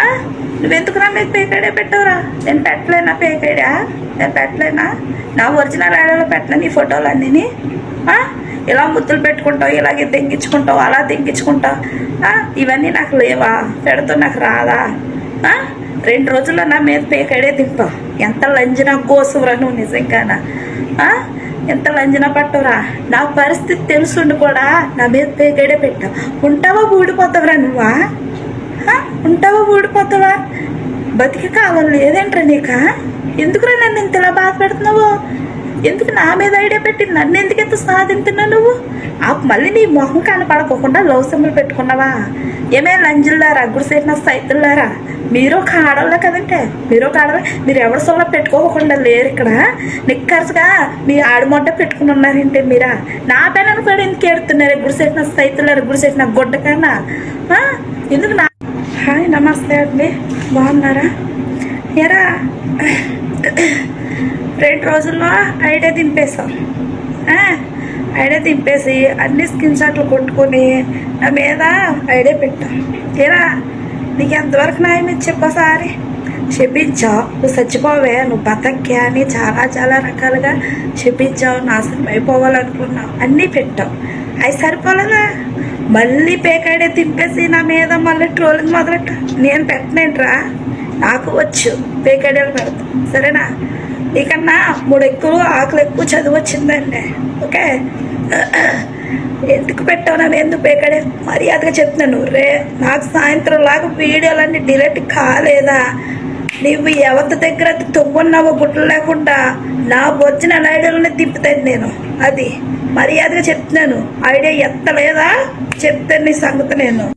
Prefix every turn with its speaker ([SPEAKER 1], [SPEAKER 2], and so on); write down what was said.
[SPEAKER 1] ఆ? నువ్వెందుకు నా మీద పేకాడే పెట్టవురా? నేను పెట్టలేనా పేకాడా నేను పెట్టలేనా? నా ఒరిజినల్ ఐడియాలో పెట్టలే నీ ఫోటోలు అన్నీ ఇలా ముద్దులు పెట్టుకుంటావు ఇలాగే దెంగించుకుంటావు అలా దెంగించుకుంటావు. ఇవన్నీ నాకు లేవా? పెడుతూ నాకు రాదా? రెండు రోజుల్లో నా మీద పేకాడే దింపావు ఎంత లంజన గోసురా నువ్వు నిజంగానా? ఎంత లంజన పట్టవురా? నా పరిస్థితి తెలుసుండి కూడా నా మీద పేకాడే పెట్టావు. ఉంటావా ఊడిపోతావురా నువ్వా? ఉంటావా ఊడిపోతావా? బతికి కాలం లేదేంట్రా నీక? ఎందుకురా నన్ను ఇంత ఇలా బాధ పెడుతున్నావు? ఎందుకు నా మీద ఐడియా పెట్టి నన్ను ఎందుకు ఎంత సాధింతున్నా నువ్వు? ఆ మళ్ళీ నీ మొహం కనపడకోకుండా లవ్ సింబల్ పెట్టుకున్నావా? ఏమే లంజుల్లారా గుడిసేసిన సైతుల్లారా? మీరు ఒక ఆడవాళ్ళే కదంటే మీరు ఒక ఆడవా మీరు ఎవరి సొల్ల పెట్టుకోకుండా లేరు ఇక్కడ. నిక్కర్స్గా మీ ఆడమొడ్డ పెట్టుకుని ఉన్నారంటే మీరా? నా పైన కూడా ఎందుకు ఏడుతున్నారు? గుడిసేసిన సైతులారా గుడిసేసిన గుడ్డ కన్నా? ఎందుకు నా నమస్తే అండి. బాగున్నారా? ఎరా రెండు రోజుల్లో ఐడియా దింపేసాం ఐడియా దింపేసి అన్ని స్కిన్ షాట్లు కొట్టుకొని నా మీద ఐడియా పెట్టాం. ఎరా నీకు ఎంతవరకు న్యాయం చెప్పసారి చెప్పించావు నువ్వు చచ్చిపోవే నువ్వు బతక్కే అని చాలా చాలా రకాలుగా చెప్పించావు నాశనం అయిపోవాలనుకున్నావు. అన్నీ పెట్టావు అవి సరిపోలేదా? మళ్ళీ పేకాడే తింపేసి నా మీద మళ్ళీ ట్రోలింగ్ మొదలెట్ట. నేను పెట్టనేంట్రా నాకు వచ్చు. పేకాడేలు పెడతా. సరేనా? నీకన్నా మూడు ఎక్కువ ఆకులు ఎక్కువ చదువు వచ్చిందండి. ఓకే? ఎందుకు పెట్టావు నన్ను? ఎందుకు పేకాడే? మర్యాదగా చెప్తున్నాను రే నాకు సాయంత్రం లాగా వీడియోలన్నీ డిలీట్ కాలేదా? నువ్వు ఎవరి దగ్గర తొమ్మున్నావో గుడ్లు లేకుండా నా వచ్చిన ఐడియాలోనే తిప్పుతాను నేను. అది మర్యాదగా చెప్తున్నాను. ఐడియా ఎత్తలేదా? చెప్తాను నీ సంగతి నేను.